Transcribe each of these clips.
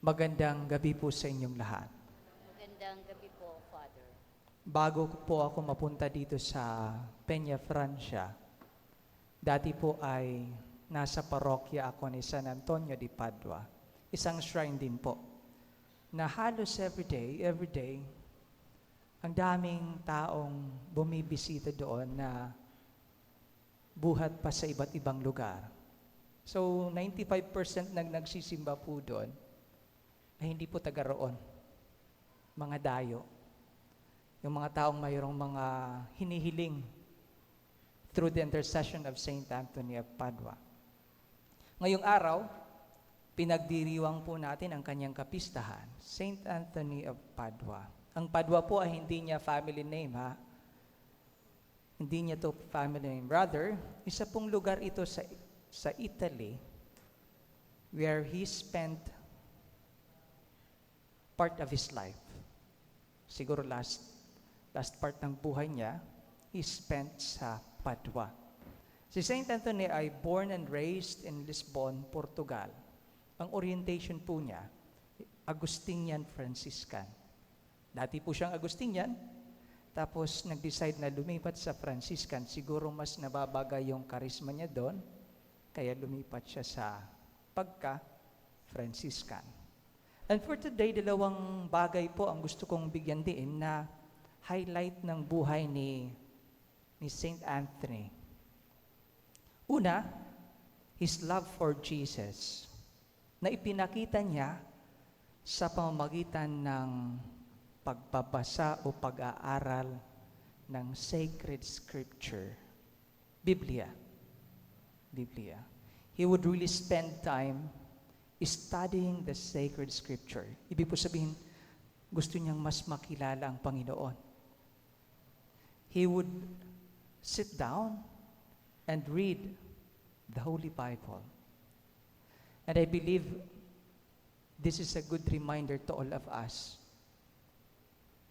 Magandang gabi po sa inyong lahat. Magandang gabi po, Father. Bago po ako mapunta dito sa Peña, Francia, dati po ay nasa parokya ako ni San Antonio di Padua. Isang shrine din po. Na halos everyday, everyday, ang daming taong bumibisita doon na buhat pa sa iba't ibang lugar. So, 95% nang nagsisimba po doon ay hindi po taga roon. Mga dayo. Yung mga taong mayroong mga hinihiling through the intercession of Saint Anthony of Padua. Ngayong araw, pinagdiriwang po natin ang kanyang kapistahan, Saint Anthony of Padua. Ang Padua po ay hindi niya family name ha. Hindi niya to family name. Rather, isa pong lugar ito sa, sa Italy where he spent part of his life. Siguro last last part ng buhay niya, he spent sa Padua. Si Saint Anthony ay born and raised in Lisbon, Portugal. Ang orientation po niya, Agustinian Franciscan. Dati po siyang Agustinian, tapos nag-decide na lumipat sa Franciscan. Siguro mas nababagay yung karisma niya doon, kaya lumipat siya sa pagka-Franciscan. And for today, dalawang bagay po ang gusto kong bigyan din na highlight ng buhay ni, ni Saint Anthony. Una, his love for Jesus na ipinakita niya sa pamamagitan ng pagbabasa o pag-aaral ng sacred scripture. Biblia. Biblia. He would really spend time studying the sacred scripture. Ibig po sabihin, gusto niyang mas makilala ang Panginoon. He would sit down and read the Holy Bible. And I believe this is a good reminder to all of us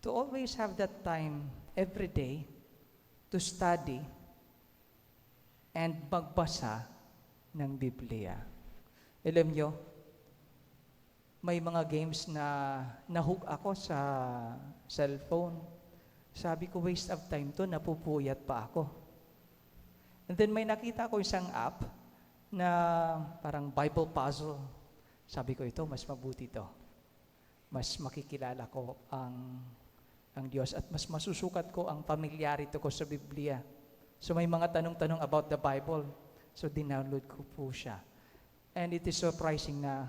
to always have that time every day to study and magbasa ng Biblia. Alam nyo, may mga games na nahook ako sa cellphone. Sabi ko, waste of time to, napupuyat pa ako. And then may nakita ko isang app na parang Bible puzzle. Sabi ko, ito, mas mabuti to. Mas makikilala ko ang ang Diyos at mas masusukat ko ang familiarity ko sa Biblia. So may mga tanong-tanong about the Bible. So dinownload ko po siya. And it is surprising na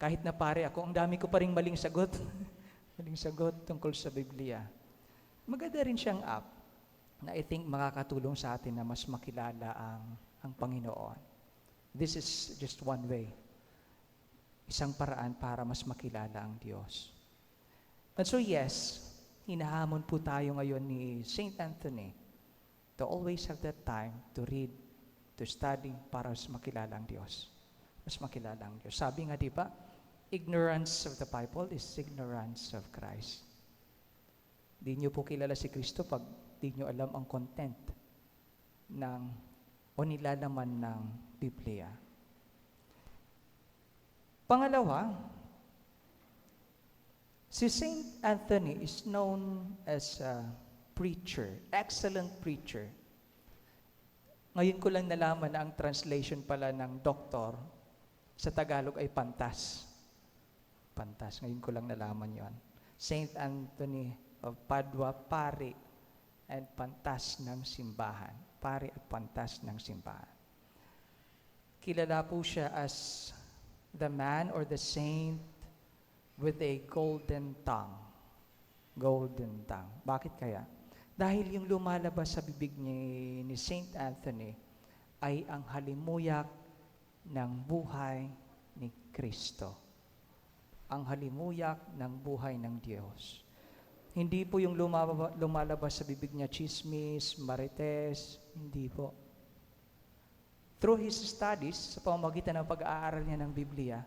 kahit na pare ako, ang dami ko pa rin maling sagot. maling sagot tungkol sa Biblia. Maganda rin siyang app na I think makakatulong sa atin na mas makilala ang, ang Panginoon. This is just one way. Isang paraan para mas makilala ang Diyos. And so yes, hinahamon po tayo ngayon ni St. Anthony to always have that time to read, to study para mas makilala ang Diyos. Mas makilala ang Diyos. Sabi nga di ba, ignorance of the Bible is ignorance of Christ. Di nyo po kilala si Kristo pag di nyo alam ang content ng o nilalaman ng Biblia. Pangalawa, Si Saint Anthony is known as a preacher, excellent preacher. Ngayon ko lang nalaman na ang translation pala ng doktor sa Tagalog ay pantas. Pantas. Ngayon ko lang nalaman yon. Saint Anthony of Padua, pari and pantas ng simbahan. Pari at pantas ng simbahan. Kilala po siya as the man or the saint with a golden tongue. Golden tongue. Bakit kaya? Dahil yung lumalabas sa bibig ni, ni Saint Anthony ay ang halimuyak ng buhay ni Kristo. Ang halimuyak ng buhay ng Diyos. Hindi po yung lumalabas sa bibig niya chismis, marites, hindi po. Through his studies, sa pamamagitan ng pag-aaral niya ng Biblia,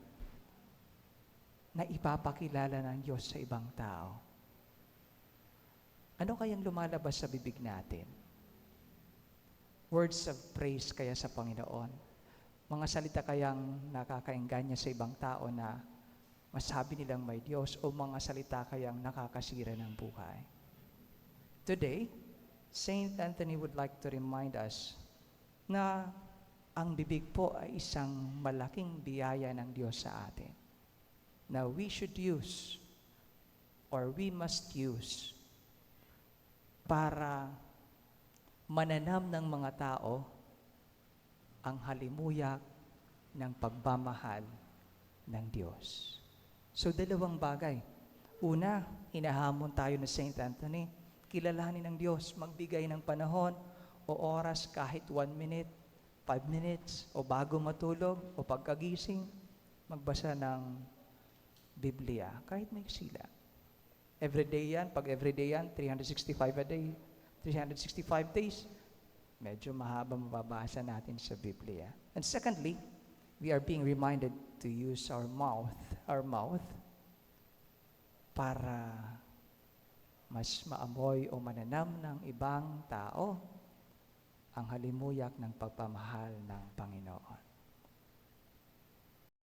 na ipapakilala ng Diyos sa ibang tao. Ano kayang lumalabas sa bibig natin? Words of praise kaya sa Panginoon. Mga salita kayang nakakainggan sa ibang tao na masabi nilang may Diyos o mga salita kayang nakakasira ng buhay. Today, Saint Anthony would like to remind us na ang bibig po ay isang malaking biyaya ng Diyos sa atin. Na we should use or we must use para mananam ng mga tao ang halimuyak ng pagmamahal ng Diyos. So dalawang bagay. Una, hinahamon tayo ng St. Anthony, kilalanin ng Diyos, magbigay ng panahon o oras kahit one minute, five minutes, o bago matulog, o pagkagising, magbasa ng Biblia, kahit may sila. Everyday yan, pag everyday yan, 365 a day, 365 days, medyo mahaba mababasa natin sa Biblia. And secondly, we are being reminded to use our mouth, our mouth, para mas maamoy o mananam ng ibang tao ang halimuyak ng pagpamahal ng Panginoon.